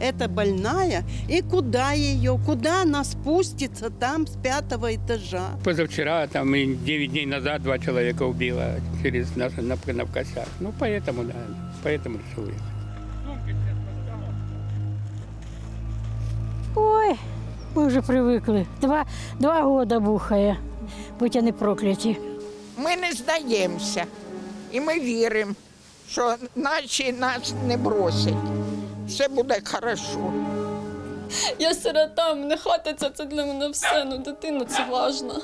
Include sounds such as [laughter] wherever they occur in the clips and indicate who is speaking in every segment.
Speaker 1: эта больная, и куда ее, куда она спустится там с пятого этажа.
Speaker 2: Позавчера, там и 9 дней назад два человека убило через наш на, на косяк. Ну, поэтому, да, поэтому решил уехать.
Speaker 3: Ой, ми вже привикли. Два, два года бухає, будь вони прокляті.
Speaker 4: Ми не здаємося. І ми віримо, що наші нас не бросять. Все буде хорошо.
Speaker 5: Я сирота, мене хата це для мене все. Ну, дитина це важно.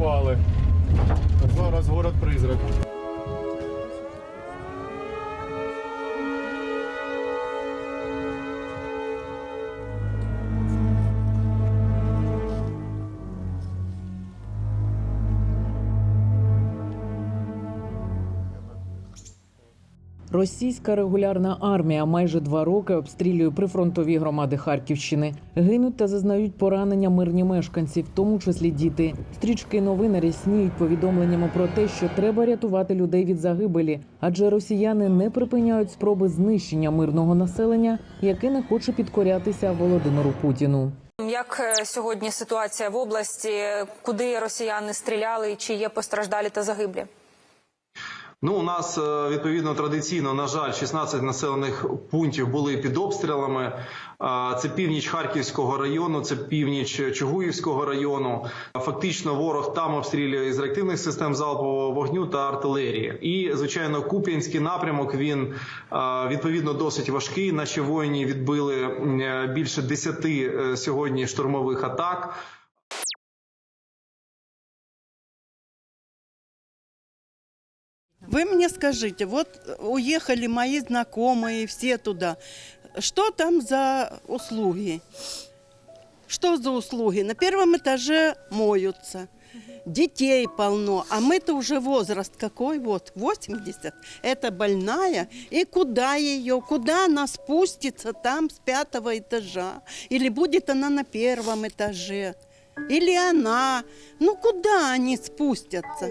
Speaker 6: А зараз город призрак.
Speaker 7: Російська регулярна армія майже два роки обстрілює прифронтові громади Харківщини. Гинуть та зазнають поранення мирні мешканці, в тому числі діти. Стрічки новин рясніють повідомленнями про те, що треба рятувати людей від загибелі, адже росіяни не припиняють спроби знищення мирного населення, яке не хоче підкорятися Володимиру Путіну.
Speaker 8: Як е, сьогодні ситуація в області, куди росіяни стріляли чи є постраждалі та загиблі?
Speaker 9: Ну, у нас е, відповідно традиційно, на жаль, 16 населених пунктів були під обстрілами. Це північ Харківського району, це північ Чугуївського району. Фактично, ворог там обстрілює із реактивних систем залпового вогню та артилерії. І звичайно, Куп'янський напрямок він відповідно досить важкий. Наші воїні відбили е, більше 10 е, сьогодні штурмових атак.
Speaker 1: Вы мне скажите, вот уехали мои знакомые все туда. Что там за услуги? Что за услуги? На первом этаже моются. Детей полно, а мы-то уже возраст какой? Вот, 80. Это больная. И куда ее? Куда она спустится там с пятого этажа? Или будет она на первом этаже? Или она? Ну, куда они спустятся?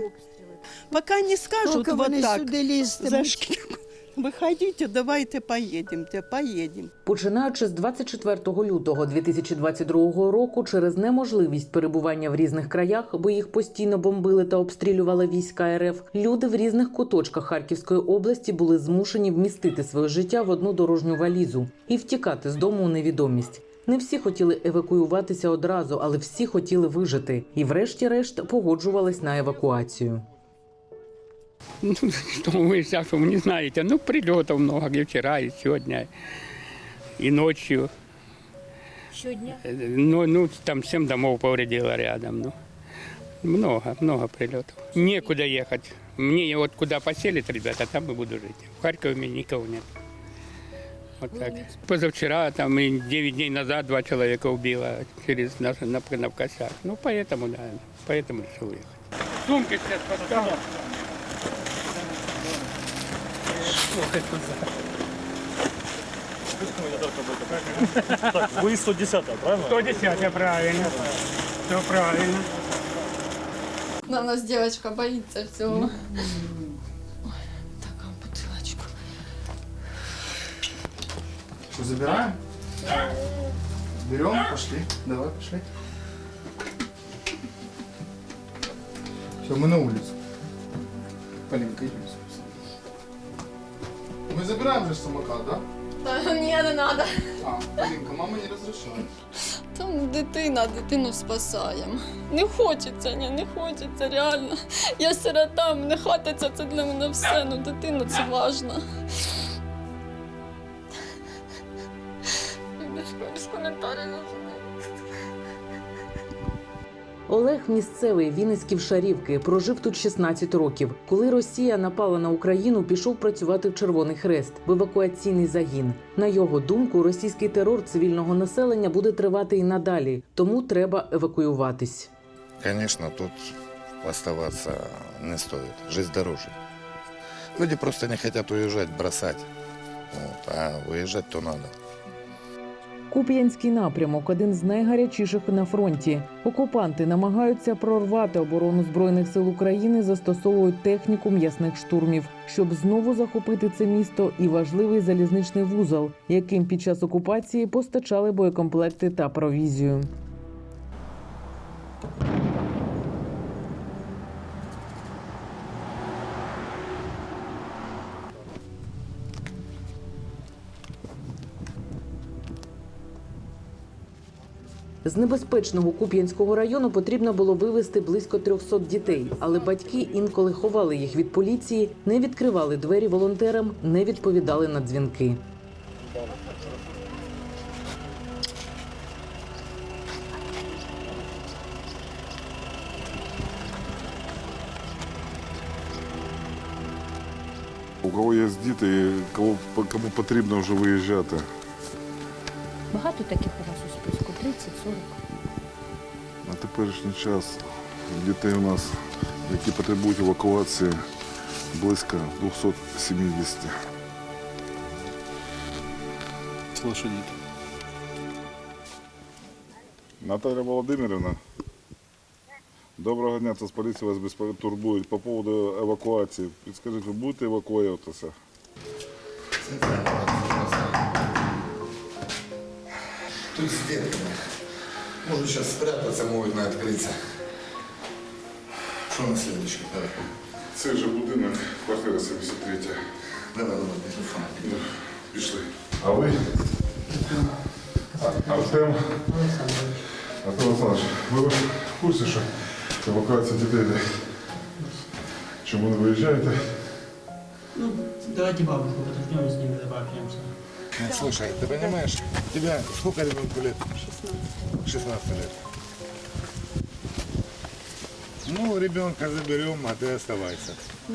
Speaker 1: Пока не скажут
Speaker 3: Поки
Speaker 1: вот так
Speaker 3: сюди лізтимуть.
Speaker 1: за шкирку. [laughs] Выходите, давайте поедемте, поедем.
Speaker 7: Починаючи з 24 лютого 2022 року, через неможливість перебування в різних краях, бо їх постійно бомбили та обстрілювали війська РФ, люди в різних куточках Харківської області були змушені вмістити своє життя в одну дорожню валізу і втікати з дому у невідомість. Не всі хотіли евакуюватися одразу, але всі хотіли вижити, і, врешті-решт, погоджувались на евакуацію.
Speaker 2: Ну, что вы сейчас, вы не знаете. Ну, прилетов много и вчера, и сегодня, и ночью.
Speaker 3: Щодня.
Speaker 2: Э, Ну, ну, там семь домов повредило рядом. Ну, много, много прилетов. Некуда ехать. Мне вот куда поселят ребята, там и буду жить. В Харькове у меня никого нет. Вот так. Позавчера, там и 9 дней назад два человека убило через наш на, на косяк. Ну, поэтому, да, поэтому решил уехать. Сумки сейчас поставлю.
Speaker 6: Так, ви 110, правильно?
Speaker 2: 110, правильно. Все правильно.
Speaker 5: На нас дівчинка боїться всього. Ой, така бутилочка.
Speaker 6: Что, забираем? Берем, пошли. Давай, пошли. Все, мы на улицу. Полинка, идем. Мы забираем же самокат, да?
Speaker 5: Та ні, не треба.
Speaker 6: А, Полинка, мама не разрешает.
Speaker 5: Там дитина, дитину спасаємо. Не хочеться, ні, не хочеться, реально. Я сирота, мене хата ця це для мене все. Ну, дитина це важно. Без, без коментарів.
Speaker 7: Олег місцевий Вінницький Шарівки, прожив тут 16 років. Коли Росія напала на Україну, пішов працювати в Червоний Хрест в евакуаційний загін. На його думку, російський терор цивільного населення буде тривати і надалі, тому треба евакуюватись.
Speaker 10: Конечно, тут оставаться не стоит. Жизнь дороже. Люди просто не хотят уезжать, бросать. Вот. А уезжать то надо.
Speaker 7: Куп'янський напрямок один з найгарячіших на фронті. Окупанти намагаються прорвати оборону збройних сил України, застосовують техніку м'ясних штурмів, щоб знову захопити це місто і важливий залізничний вузол, яким під час окупації постачали боєкомплекти та провізію. З небезпечного Куп'янського району потрібно було вивезти близько 300 дітей, але батьки інколи ховали їх від поліції, не відкривали двері волонтерам, не відповідали на дзвінки.
Speaker 11: У кого є діти, кому потрібно вже виїжджати.
Speaker 3: Багато таких у вас у списку? 30-40?
Speaker 11: На теперішній час дітей у нас, які потребують евакуації, близько 270. Наталя Володимирівна, доброго дня, це з поліції вас турбують по поводу евакуації. Підскажіть, ви будете евакуюватися?
Speaker 10: Тут с детками. Может сейчас спрятаться, могут на открыться. Что на следующий? Давай.
Speaker 11: Цей же будинок, квартира 73.
Speaker 10: Давай, давай, телефон.
Speaker 11: Пішли. А ви? А- Артем? Артем Олександрович, ви в курсі, що евакуація дітей йде? Чому не виїжджаєте?
Speaker 12: Ну, давайте бабушку подождем, с ними пообщаемся.
Speaker 10: Слушай, ты понимаешь, тебя сколько ребенку лет? 16. 16 лет. Ну, ребенка заберем, а ты оставайся.
Speaker 11: Е,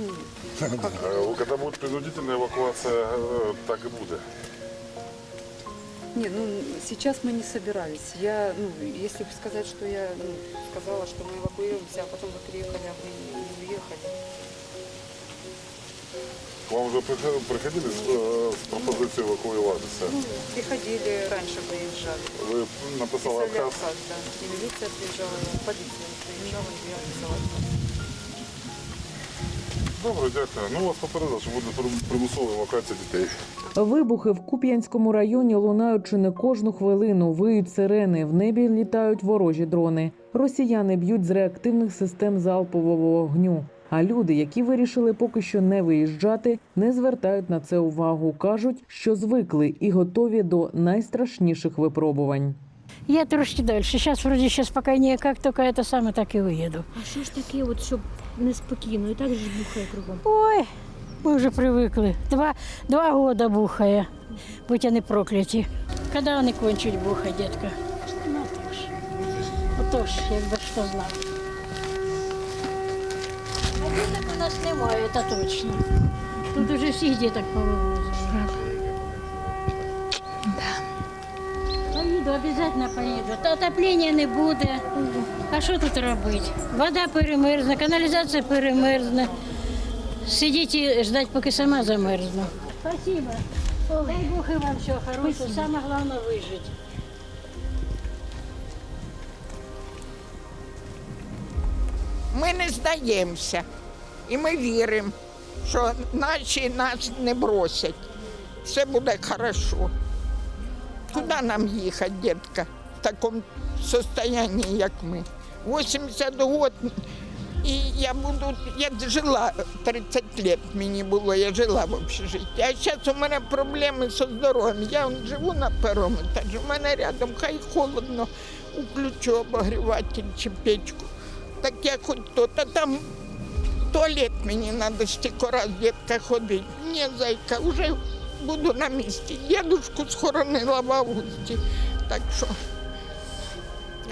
Speaker 11: [laughs] Коли буде принудительна евакуація, е, так і буде.
Speaker 13: Не, ну сейчас мы не собирались. Я, ну, если бы сказать, что я ну, сказала, что мы эвакуируемся, а потом вы приехали, а вы не уехали.
Speaker 11: К вам вже приходили з, е, з пропозицією евакуюватися?
Speaker 13: Ну, приходили, раньше выезжали.
Speaker 11: Ви написали
Speaker 13: Писали
Speaker 11: отказ?
Speaker 13: отказ, да. И милиция приезжала, и полиция приезжала, и я написала отказ.
Speaker 11: Добре, дякую. Ну, вас попередили, що буде прим- примусова евакуація дітей.
Speaker 7: Вибухи в Куп'янському районі лунають чи не кожну хвилину. Виють сирени, в небі літають ворожі дрони. Росіяни б'ють з реактивних систем залпового вогню. А люди, які вирішили поки що не виїжджати, не звертають на це увагу. кажуть, що звикли і готові до найстрашніших випробувань.
Speaker 3: Я трошки далі. Зараз вроді ще спокійніше, як тільки це саме, так і уїду.
Speaker 14: А що ж таке, от щоб неспокійно, і так же ж бухає кругом.
Speaker 3: Ой, ми вже привикли. Два, два года бухає, будь вони прокляті. Коли вони кончать бухати, дітка? Ну. Отож, якби що знав. Нас немає, це точно. Тут уже всіх діток повивозили. Поїду, обов'язково поїду. Та отоплення не буде. А що тут робити? Вода перемерзне, каналізація перемерзне. Сидіть і ждать, поки сама замерзну. Спасибо. Дай Бог і вам всього хорошого. Саме головне вижити.
Speaker 4: Ми не здаємося. І ми віримо, що наші нас не бросять. Все буде хорошо. Куди нам їхати, дітка, в такому стані, як ми? 80 років. І я буду, я жила 30 років мені було, я жила в общежитті. А зараз у мене проблеми зі здоров'ям. Я живу на першому етажі, у мене рядом хай холодно, включу обогріватель чи печку. Так я хоч то, та там туалет мені треба стільки раз дітка ходити. Ні, зайка, вже буду на місці. Дідушку схоронила в августі. Так що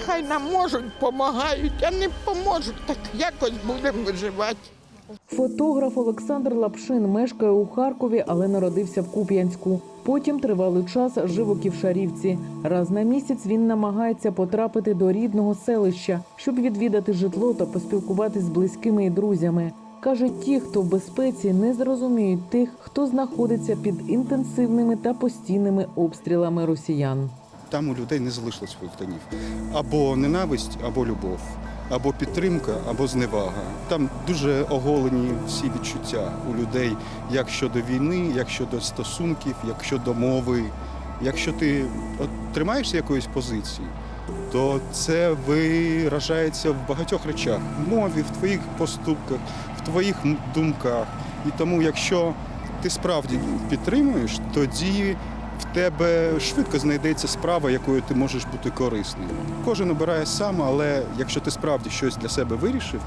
Speaker 15: Хай нам можуть, допомагають, а не поможуть, так якось будемо виживати.
Speaker 7: Фотограф Олександр Лапшин мешкає у Харкові, але народився в Куп'янську. Потім тривалий час жив у Ківшарівці. Раз на місяць він намагається потрапити до рідного селища, щоб відвідати житло та поспілкуватись з близькими і друзями. Каже, ті, хто в безпеці, не зрозуміють тих, хто знаходиться під інтенсивними та постійними обстрілами росіян.
Speaker 4: Там у людей не залишилось своїх тонів. Або ненависть, або любов, або підтримка, або зневага. Там дуже оголені всі відчуття у людей, як щодо війни, як щодо стосунків, як щодо мови. Якщо ти тримаєшся якоїсь позиції, то це виражається в багатьох речах: в мові, в твоїх поступках, в твоїх думках. І тому, якщо ти справді підтримуєш, тоді в тебе швидко знайдеться справа, якою ти можеш бути корисним. Кожен обирає сам, але якщо ти справді щось для себе вирішив,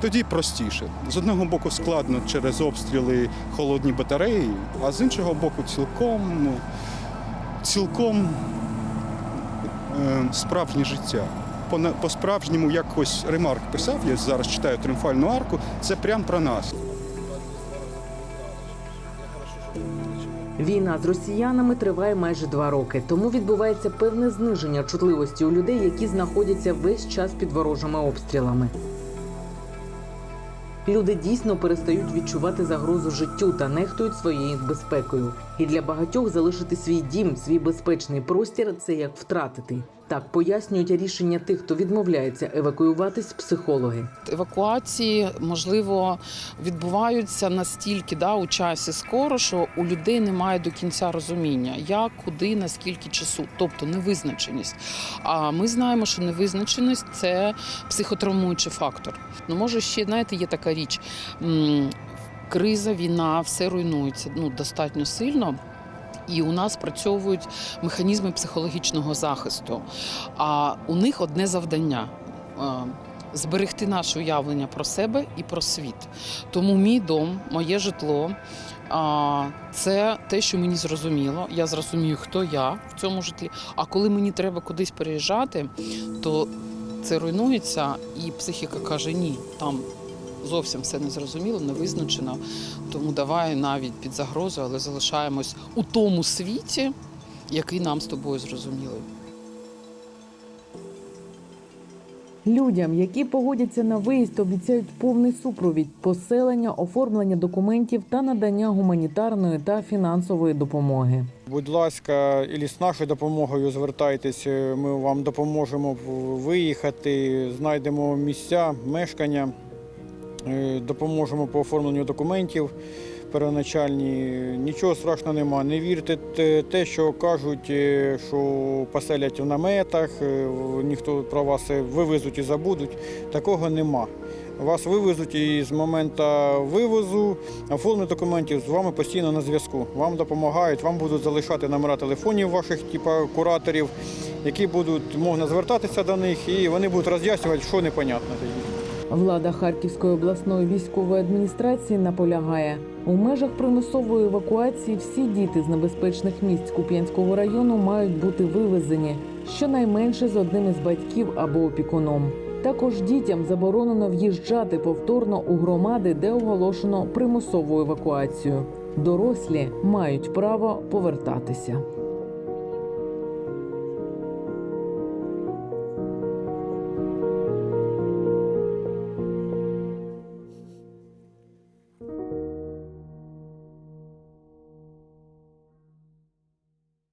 Speaker 4: тоді простіше. З одного боку складно через обстріли холодні батареї, а з іншого боку, цілком, цілком е, справжнє життя. По- По-справжньому якось ремарк писав, я зараз читаю тріумфальну арку, це прям про нас.
Speaker 7: Війна з росіянами триває майже два роки, тому відбувається певне зниження чутливості у людей, які знаходяться весь час під ворожими обстрілами. Люди дійсно перестають відчувати загрозу життю та нехтують своєю безпекою. І для багатьох залишити свій дім, свій безпечний простір це як втратити. Так пояснюють рішення тих, хто відмовляється евакуюватись, психологи.
Speaker 16: евакуації можливо відбуваються настільки да, у часі скоро, що у людей немає до кінця розуміння, як, куди, наскільки часу, тобто невизначеність. А ми знаємо, що невизначеність це психотравмуючий фактор. Ну, може, ще знаєте, є така річ. Криза, війна, все руйнується ну, достатньо сильно. І у нас працьовують механізми психологічного захисту. А у них одне завдання е, зберегти наше уявлення про себе і про світ. Тому мій дом, моє житло це те, що мені зрозуміло. Я зрозумію, хто я в цьому житлі. А коли мені треба кудись переїжджати, то це руйнується, і психіка каже: ні, там. Зовсім все не зрозуміло, не визначено. Тому давай навіть під загрозою, але залишаємось у тому світі, який нам з тобою зрозумілий.
Speaker 7: Людям, які погодяться на виїзд, обіцяють повний супровід, поселення, оформлення документів та надання гуманітарної та фінансової допомоги.
Speaker 17: Будь ласка, і з нашою допомогою звертайтесь, ми вам допоможемо виїхати, знайдемо місця, мешкання, допоможемо по оформленню документів первоначальні. Нічого страшного нема. Не вірте те- що кажуть, е, що поселять в наметах, е, ніхто про вас е, вивезуть і забудуть. Такого нема. Вас вивезуть і з моменту вивозу оформлення документів з вами постійно на зв'язку. Вам допомагають, вам будуть залишати номера телефонів ваших, типа кураторів, які будуть можна звертатися до них, і вони будуть роз'яснювати, що непонятно.
Speaker 7: Влада Харківської обласної військової адміністрації наполягає, у межах примусової евакуації всі діти з небезпечних місць Куп'янського району мають бути вивезені щонайменше з одним із батьків або опікуном. Також дітям заборонено в'їжджати повторно у громади, де оголошено примусову евакуацію. Дорослі мають право повертатися.